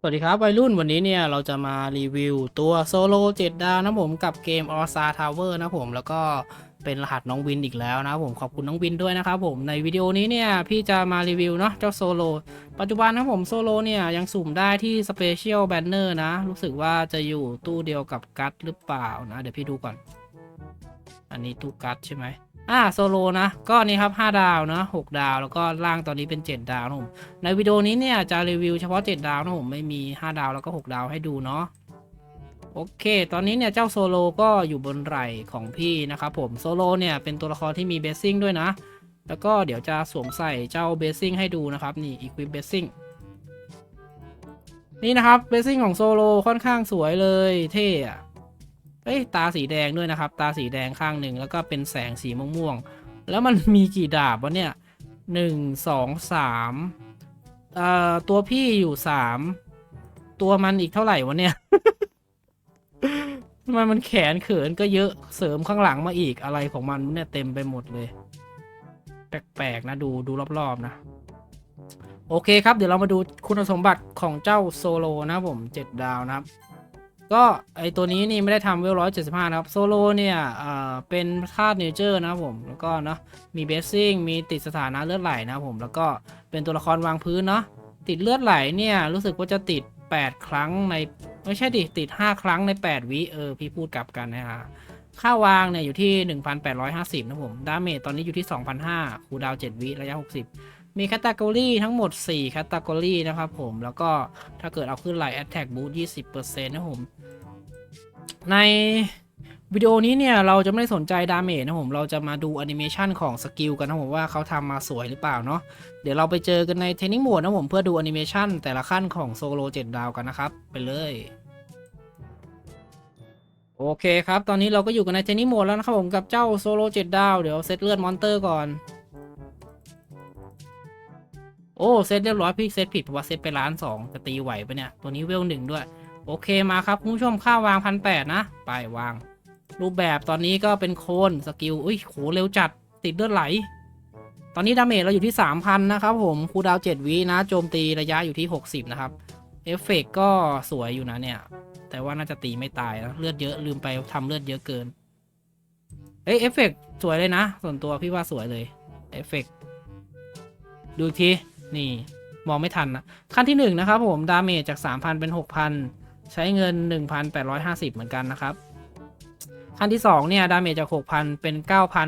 สวัสดีครับวัยรุ่นวันนี้เนี่ยเราจะมารีวิวตัวโซโล7ดาวนะผมกับเกม All Star Tower นะผมแล้วก็เป็นรหัสน้องวินอีกแล้วนะผมขอบคุณน้องวินด้วยนะครับผมในวิดีโอนี้เนี่ยพี่จะมารีวิวเนาะเจ้าโซโลปัจจุบันนะผมโซโลเนี่ยยังสุ่มได้ที่ Special Banner นะ รู้สึกว่าจะอยู่ตู้เดียวกับกัตหรือเปล่านะ เดี๋ยวพี่ดูก่อน อันนี้ตู้กัตใช่ไหม อ่าโซโลนะ ก็นี่ครับ 5 ดาวนะ6ดาวแล้วก็ล่างตอนนี้เป็น 7 ดาวนะผมในวิดีโอนี้เนี่ยจะรีวิวเฉพาะ 7 ดาวนะผมไม่มี 5 ดาวแล้วก็ 6 ดาวให้ดูเนาะโอเค ตอนนี้เนี่ยเจ้าโซโลก็อยู่บนไหล่ของพี่นะครับผมโซโลเนี่ยเป็นตัวละครที่มีเบสซิ่งด้วยนะ แล้วก็เดี๋ยวจะสวมใส่เจ้าเบสซิ่งให้ดูนะครับ นี่ Equip Basing นี่นะครับเบสซิ่งของโซโลค่อนข้างสวยเลยเท่อะ เอ้ยตาสีแดงด้วยนะครับ ตาสีแดงข้างหนึ่งแล้วก็เป็นแสงสีม่วงๆแล้วมันมีกี่ดาบวะเนี่ยหนึ่งสองสามเอ่อตัวพี่อยู่สามตัวมันอีกเท่าไหร่วะเนี่ยทำไมมันแขนเขินก็เยอะเสริมข้างหลังมาอีกอะไรของมันเนี่ยเต็มไปหมดเลย แปลกๆนะดูดูรอบๆนะ โอเคครับ เดี๋ยวเรามาดูคุณสมบัติของเจ้าโซโลนะผมเจ็ดดาวนะครับ ก็ไอตัวนี้นี่ไม่ได้ทำเวลร้อยเจ็ดสิบห้านะครับโซโลเนี่ยอ่าเป็นธาตุเนเจอร์นะครับผมแล้วก็เนาะมีเบสซิ่งมีติดสถานะเลือดไหลนะครับผมแล้วก็เป็นตัวละครวางพื้นเนาะติดเลือดไหลเนี่ยรู้สึกว่าจะติด 8 ครั้งในไม่ใช่ดิติด 5 ครั้งใน 8 วิเออพี่พูดกลับกันนะฮะค่าวางเนี่ยอยู่ที่ 1,850 นะผม ดาเมจตอนนี้อยู่ที่ 2,500คูดาว 7 วิ ระยะ 60 มีแคตตากรีทั้งหมด4แคตตากรีนะครับผมแล้วก็ถ้าเกิดเอาขึ้นไหล Attack Boost 20%นะผม ในวิดีโอนี้เนี่ย เราจะไม่ได้สนใจดาเมจนะผมเราจะมาดูแอนิเมชันของสกิลกันนะผมว่าเขาทำมาสวยหรือเปล่าเนาะเดี๋ยวเราไปเจอกันในเทนนิงโหมดนะผมเพื่อดูแอนิเมชันแต่ละขั้นของโซโล7ดาวกันนะครับ ไปเลยโอเคครับ ตอนนี้เราก็อยู่กันในเทนนิงโหมดแล้วนะครับผมกับเจ้าโซโล7ดาว เดี๋ยวเซตเลือดมอนเตอร์ก่อน โอ้เซตเรียบร้อยพี่เซตผิดเพราะว่าเซตไปล้านสองจะตีไหวปะเนี่ย ตัวนี้เวลหนึ่งด้วย โอเคมาครับคุณผู้ชมค่าวางพันแปดนะ ไปวาง รูปแบบตอนนี้ก็เป็นโคนสกิลอุ้ยโหเร็วจัดติดเลือดไหล ตอนนี้ดาเมจเราอยู่ที่ 3,000 นะครับผมคูดาวน์7วินะ โจมตีระยะอยู่ที่ 60 นะครับ เอฟเฟกก็สวยอยู่นะเนี่ย แต่ว่าน่าจะตีไม่ตายนะเลือดเยอะลืมไปทำเลือดเยอะเกิน เอ้ยเอฟเฟกสวยเลยนะ ส่วนตัวพี่ว่าสวยเลยเอฟเฟกดูอีกที นี่มองไม่ทันนะขั้นที่ 1 นะครับผม ดาเมจจาก 3,000 เป็น 6,000 ใช้เงิน 1,850 เหมือนกันนะครับ ขั้นที่ 2 เนี่ย ดาเมจจาก 6,000 เป็น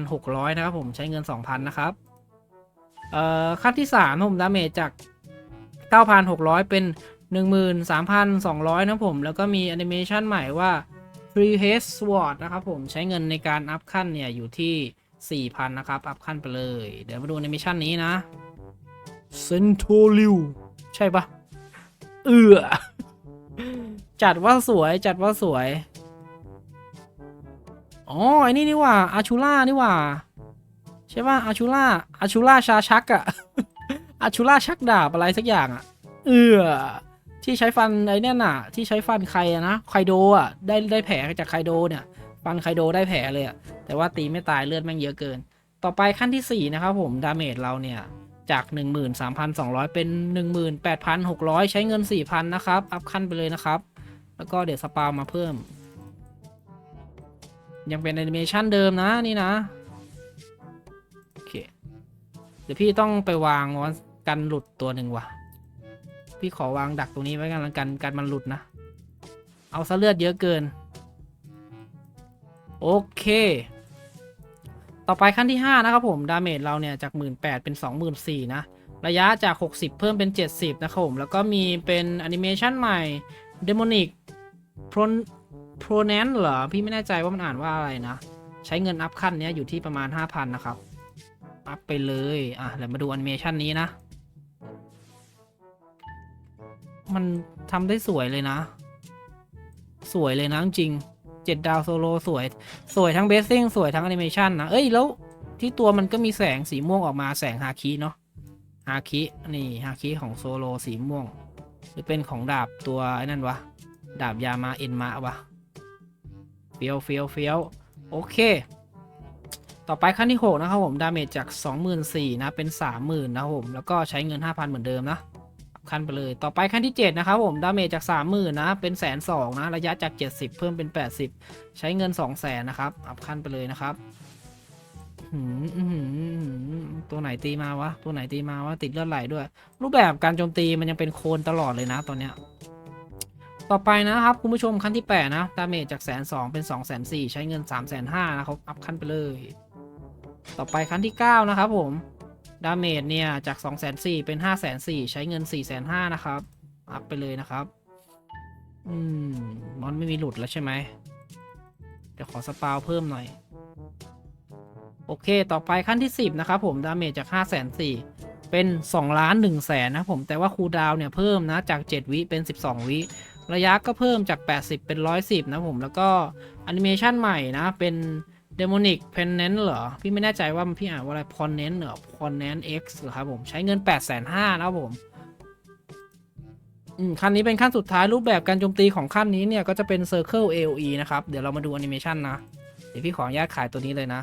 9,600 นะครับผม ใช้เงิน 2,000 นะครับ เอ่อ ขั้นที่ 3 ผม ดาเมจจาก 9,600 เป็น 13,200 นะครับผม แล้วก็มีแอนิเมชันใหม่ว่า Free Head Sword นะครับผม ใช้เงินในการอัพขั้นเนี่ย อยู่ที่ 4,000 นะครับ อัพขั้นไปเลย เดี๋ยวมาดูแอนิเมชันนี้นะ c e n t o r i u ใช่ปะเอือจัดว่าสวยจัดว่าสวย อ๋อไอ้นี่นี่ว่าอาชูล่านี่ว่า ใช่ป่ะอาชูล่าอาชูล่าชาชักอะอาชูล่าชักดาบอะไรสักอย่างอะเออที่ใช้ฟันไอ้นี่น่ะ ที่ใช้ฟันใครอะนะไคโดอะได้ได้แผลจากไคโดเนี่ย ฟันไคโดได้แผลเลยอะแต่ว่าตีไม่ตายเลือดแม่งเยอะเกิน ต่อไปขั้นที่4นะครับผมดาเมจเราเนี่ย จาก 13,200 เป็น 18,600 ใช้เงิน 4,000 นะครับ อัพขั้นไปเลยนะครับ แล้วก็เดี๋ยวสปามาเพิ่ม ยังเป็นแอนิเมชันเดิมนะนี่นะ โอเค เดี๋ยวพี่ต้องไปวางวกันหลุดตัวหนึ่งว่ะ พี่ขอวางดักตรงนี้ไว้กันแล้วกันกันมันหลุดนะ เอาซะเลือดเยอะเกิน โอเค ต่อไปขั้นที่ 5 นะครับผม ดาเมจเราเนี่ย จาก 18,000เป็น 24,000นะ ระยะจาก 60 เพิ่มเป็น 70 นะครับผม แล้วก็มีเป็นแอนิเมชันใหม่ Demonic Pro Pronan เหรอ พี่ไม่แน่ใจว่ามันอ่านว่าอะไรนะ ใช้เงินอัพขั้นเนี้ยอยู่ที่ประมาณ 5,000 นะครับ อัพไปเลย อะเดี๋ยวมาดูแอนิเมชันนี้นะ มันทำได้สวยเลยนะ สวยเลยนะจริง เจ็ดดาวโซโลสวย สวยทั้งเบสซิ่งสวยทั้งแอนิเมชันนะ เอ้ย แล้วที่ตัวมันก็มีแสงสีม่วงออกมาแสงฮาคิเนาะฮาคินี่ฮาคิของโซโลสีม่วง หรือเป็นของดาบตัวไอ้นั่นวะ ดาบยามาเอ็นมาวะเฟี้ยวเฟี้ยวเฟี้ยวโอเค ต่อไปขั้นที่ 6 นะครับผม ดาเมจจาก 24,000นะ เป็น 30,000 นะครับผม แล้วก็ใช้เงิน 5,000 เหมือนเดิมนะ ขั้นไปเลย ต่อไปขั้นที่ 7 นะครับผมดาเมจจาก 30,000นะ เป็นแสนสองนะ ระยะจาก 70 เพิ่มเป็น 80 ใช้เงิน 2 0 0แสนนะครับ อัพขั้นไปเลยนะครับหืมตัวไหนตีมาวะ ตัวไหนตีมาวะ ติดเลือดไหลด้วย รูปแบบการโจมตีมันยังเป็นโคนตลอดเลยนะตอนเนี้ยต่อไปนะครับ คุณผู้ชมขั้นที่ 8 นะดาเมจจากแสนสองเป็น2องแสนสี่ใช้เงิน3ามแสนห้านะครับอัพขั้นไปเลย ต่อไปขั้นที่ 9 นะครับผม ดาเมจเนี่ย จาก 2 4 0 0 0เป็น 5 4 0 0 0ใช้เงิน 4 5 0 0 0นะครับ อัพไปเลยนะครับ อืม มอนไม่มีหลุดแล้วใช่ไหม เดี๋ยวขอสปาวเพิ่มหน่อย โอเค ต่อไปขั้นที่ 10 นะครับผม ดาเมจจาก 5 4 0 0 0เป็น 2 ล้าน1แสนนะผม แต่ว่าคูดาวเนี่ยเพิ่มนะ จาก 7 วิเป็น 12 วิ ระยะก็เพิ่มจาก 80 เป็น 110 นะผม แล้วก็แอนิเมชันใหม่นะ เป็น Demonic Penance เหรอ พี่ไม่แน่ใจว่ามันพี่อ่านว่าอะไร Ponent เหรอ Ponent X เหรอครับผมใช้เงิน8 5 0 0 0นะครับผมอืมขั้นนี้เป็นขั้นสุดท้ายรูปแบบการโจมตีของขั้นนี้เนี่ย ก็จะเป็น Circle AOE นะครับ เดี๋ยวเรามาดูแอนิเมชันนะ เดี๋ยวพี่ขออนุญาตขายตัวนี้เลยนะ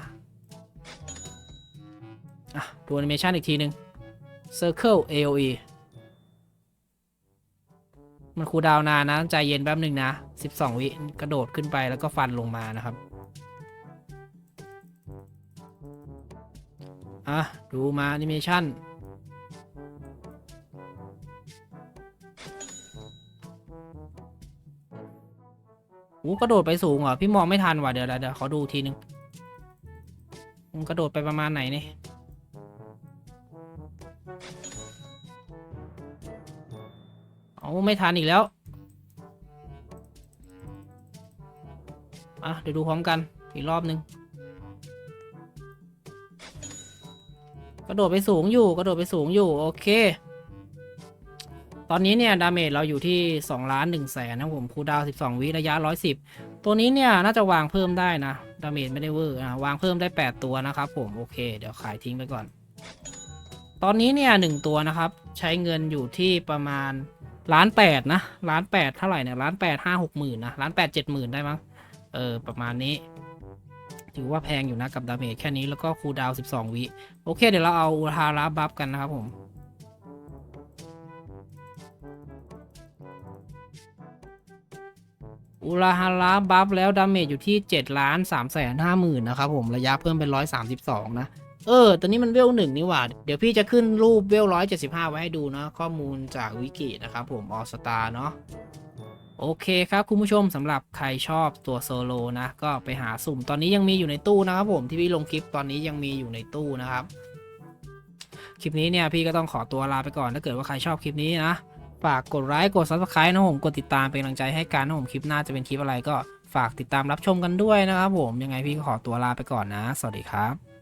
อะดูแอนิเมชันอีกทีหนึ่ง Circle AOE มันคูดาวน์นานนะ ใจเย็นแป๊บหนึ่งนะ 12 วิกระโดดขึ้นไปแล้วก็ฟันลงมานะครับ อะ ดูมาแอนิเมชันอู้กระโดดไปสูงเหรอ พี่มองไม่ทันว่ะเดี๋ยวเดี๋ยวเดี๋ยวขอดูทีนึงมันกระโดดไปประมาณไหนนี่เอาไม่ทันอีกแล้ว อะ เดี๋ยวดูพร้อมกันอีกรอบนึง กระโดดไปสูงอยู่กระโดดไปสูงอยู่โอเค ตอนนี้เนี่ยดาเมจเราอยู่ที่2ล้าน1แสนนะผมคูดาว 12 วิระยะ 110 ตัวนี้เนี่ยน่าจะวางเพิ่มได้นะดาเมจไม่ได้เวอร์นะวางเพิ่มได้ 8 ตัวนะครับผมโอเคเดี๋ยวขายทิ้งไปก่อน ตอนนี้เนี่ยหนึ่งตัวนะครับ ใช้เงินอยู่ที่ประมาณล้านแปดนะล้านแปดเท่าไหร่เนี่ยล้านแปดห้าหกหมื่นนะล้านแปดเจ็ดหมื่นได้มั้งเออประมาณนี้ ถือว่าแพงอยู่นะกับดาเมจแค่นี้แล้วก็คูลดาว 12 วิ โอเค เดี๋ยวเราเอาอุทาราบัฟกันนะครับผมอุราฮาราบัฟแล้วดาเมจอยู่ที่7ล้าน3แสนห้าหมื่นนะครับผมระยะเพิ่มเป็น 132 นะ เออ ตอนนี้มันเวลหนึ่งนี่หว่า เดี๋ยวพี่จะขึ้นรูปเวล175 ไว้ให้ดูนะ ข้อมูลจากวิกินะครับผมออสตาเนาะ โอเคครับคุณผู้ชมสำหรับใครชอบตัวโซโลนะก็ไปหาสุ่มตอนนี้ยังมีอยู่ในตู้นะครับผมที่พี่ลงคลิปตอนนี้ยังมีอยู่ในตู้นะครับ คลิปนี้เนี่ยพี่ก็ต้องขอตัวลาไปก่อนถ้าเกิดว่าใครชอบคลิปนี้นะฝากกดไลค์กด subscribe นะผมกดติดตามเป็นกำลังใจให้การนะผมคลิปหน้าจะเป็นคลิปอะไรก็ฝากติดตามรับชมกันด้วยนะครับผมยังไงพี่ก็ขอตัวลาไปก่อนนะ สวัสดีครับ